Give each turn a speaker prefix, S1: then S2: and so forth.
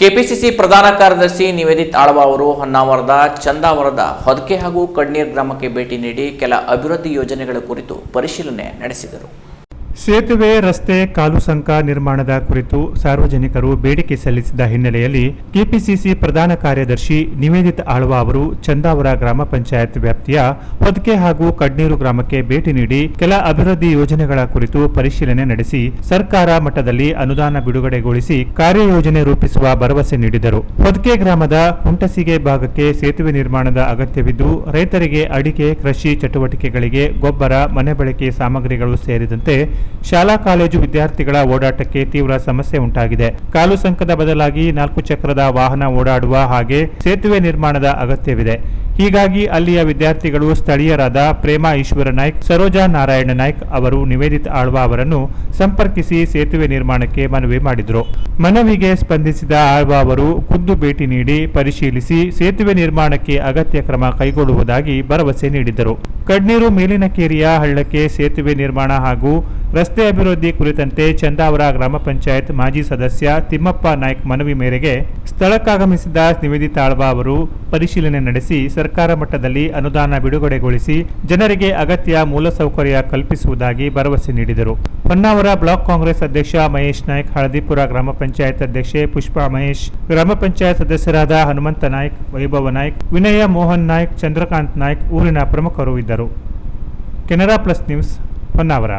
S1: KPCC ಪ್ರಧಾನ ಕಾರ್ಯದರ್ಶಿ ನಿವೇದಿತ್ ಆಳ್ವ ಅವರು ಹೊನ್ನಾವರದ ಚಂದಾವರದ ಹೊದಕೆ ಹಾಗೂ ಕಣ್ಣೀರ್ ಗ್ರಾಮಕ್ಕೆ ಭೇಟಿ ನೀಡಿ ಕೆಲ ಅಭಿವೃದ್ಧಿ ಯೋಜನೆಗಳ ಕುರಿತು ಪರಿಶೀಲನೆ ನಡೆಸಿದರು.
S2: ಸೇತುವೆ, ರಸ್ತೆ, ಕಾಲು ಸಂಕ ನಿರ್ಮಾಣದ ಕುರಿತು ಸಾರ್ವಜನಿಕರು ಬೇಡಿಕೆ ಸಲ್ಲಿಸಿದ ಹಿನ್ನೆಲೆಯಲ್ಲಿ ಕೆಪಿಸಿಸಿ ಪ್ರಧಾನ ಕಾರ್ಯದರ್ಶಿ ನಿವೇದಿತ ಆಳ್ವ ಅವರು ಚಂದಾವರ ಗ್ರಾಮ ಪಂಚಾಯತ್ ವ್ಯಾಪ್ತಿಯ ಹೊದಕೆ ಹಾಗೂ ಕಡ್ನೀರು ಗ್ರಾಮಕ್ಕೆ ಭೇಟಿ ನೀಡಿ ಕೆಲ ಅಭಿವೃದ್ಧಿ ಯೋಜನೆಗಳ ಕುರಿತು ಪರಿಶೀಲನೆ ನಡೆಸಿ ಸರ್ಕಾರ ಮಟ್ಟದಲ್ಲಿ ಅನುದಾನ ಬಿಡುಗಡೆಗೊಳಿಸಿ ಕಾರ್ಯಯೋಜನೆ ರೂಪಿಸುವ ಭರವಸೆ ನೀಡಿದರು. ಹೊದಕೆ ಗ್ರಾಮದ ಕುಂಟಸಿಗೆ ಭಾಗಕ್ಕೆ ಸೇತುವೆ ನಿರ್ಮಾಣದ ಅಗತ್ಯವಿದ್ದು, ರೈತರಿಗೆ ಅಡಿಕೆ, ಕೃಷಿ ಚಟುವಟಿಕೆಗಳಿಗೆ ಗೊಬ್ಬರ, ಮನೆ ಬಳಕೆ ಸಾಮಗ್ರಿಗಳು ಸೇರಿದಂತೆ ಶಾಲಾ ಕಾಲೇಜು ವಿದ್ಯಾರ್ಥಿಗಳ ಓಡಾಟಕ್ಕೆ ತೀವ್ರ ಸಮಸ್ಯೆ ಉಂಟಾಗಿದೆ. ಕಾಲು ಸಂಕದ ಬದಲಾಗಿ ನಾಲ್ಕು ಚಕ್ರದ ವಾಹನ ಓಡಾಡುವ ಹಾಗೆ ಸೇತುವೆ ನಿರ್ಮಾಣದ ಅಗತ್ಯವಿದೆ. ಹೀಗಾಗಿ ಅಲ್ಲಿಯ ವಿದ್ಯಾರ್ಥಿಗಳು ಸ್ಥಳೀಯರಾದ ಪ್ರೇಮಾ ಈಶ್ವರ ನಾಯ್ಕ್, ಸರೋಜಾ ನಾರಾಯಣ ನಾಯ್ಕ್ ಅವರು ನಿವೇದಿತ ಆಳ್ವ ಅವರನ್ನು ಸಂಪರ್ಕಿಸಿ ಸೇತುವೆ ನಿರ್ಮಾಣಕ್ಕೆ ಮನವಿ ಮಾಡಿದರು. ಮನವಿಗೆ ಸ್ಪಂದಿಸಿದ ಆಳ್ವ ಅವರು ಖುದ್ದು ಭೇಟಿ ನೀಡಿ ಪರಿಶೀಲಿಸಿ ಸೇತುವೆ ನಿರ್ಮಾಣಕ್ಕೆ ಅಗತ್ಯ ಕ್ರಮ ಕೈಗೊಳ್ಳುವುದಾಗಿ ಭರವಸೆ ನೀಡಿದರು ಕಡ್ನೀರು ಮೇಲಿನ ಕೇರಿಯ ಹಳ್ಳಕ್ಕೆ ಸೇತುವೆ ನಿರ್ಮಾಣ ಹಾಗೂ ರಸ್ತೆ ಅಭಿವೃದ್ಧಿ ಕುರಿತಂತೆ ಚಂದಾವರ ಗ್ರಾಮ ಪಂಚಾಯತ್ ಮಾಜಿ ಸದಸ್ಯ ತಿಮ್ಮಪ್ಪ ನಾಯ್ಕ್ ಮನವಿ ಮೇರೆಗೆ ಸ್ಥಳಕ್ಕಾಗಮಿಸಿದ ನಿವೇದಿತ ತಾಳ್ವ ಅವರು ಪರಿಶೀಲನೆ ನಡೆಸಿ ಸರ್ಕಾರ ಮಟ್ಟದಲ್ಲಿ ಅನುದಾನ ಬಿಡುಗಡೆಗೊಳಿಸಿ ಜನರಿಗೆ ಅಗತ್ಯ ಮೂಲಸೌಕರ್ಯ ಕಲ್ಪಿಸುವುದಾಗಿ ಭರವಸೆ ನೀಡಿದರು. ಹೊನ್ನಾವರ ಬ್ಲಾಕ್ ಕಾಂಗ್ರೆಸ್ ಅಧ್ಯಕ್ಷ ಮಹೇಶ್ ನಾಯ್ಕ್, ಹಳದಿಪುರ ಗ್ರಾಮ ಪಂಚಾಯತ್ ಅಧ್ಯಕ್ಷೆ ಪುಷ್ಪಾ ಮಹೇಶ್, ಗ್ರಾಮ ಪಂಚಾಯತ್ ಸದಸ್ಯರಾದ ಹನುಮಂತ ನಾಯ್ಕ್, ವೈಭವ ನಾಯ್ಕ್, ವಿನಯ ಮೋಹನ್ ನಾಯ್ಕ್, ಚಂದ್ರಕಾಂತ್ ನಾಯ್ಕ್ ಊರಿನ ಪ್ರಮುಖರು ಇದ್ದರು. Canara plus news, Honnavar.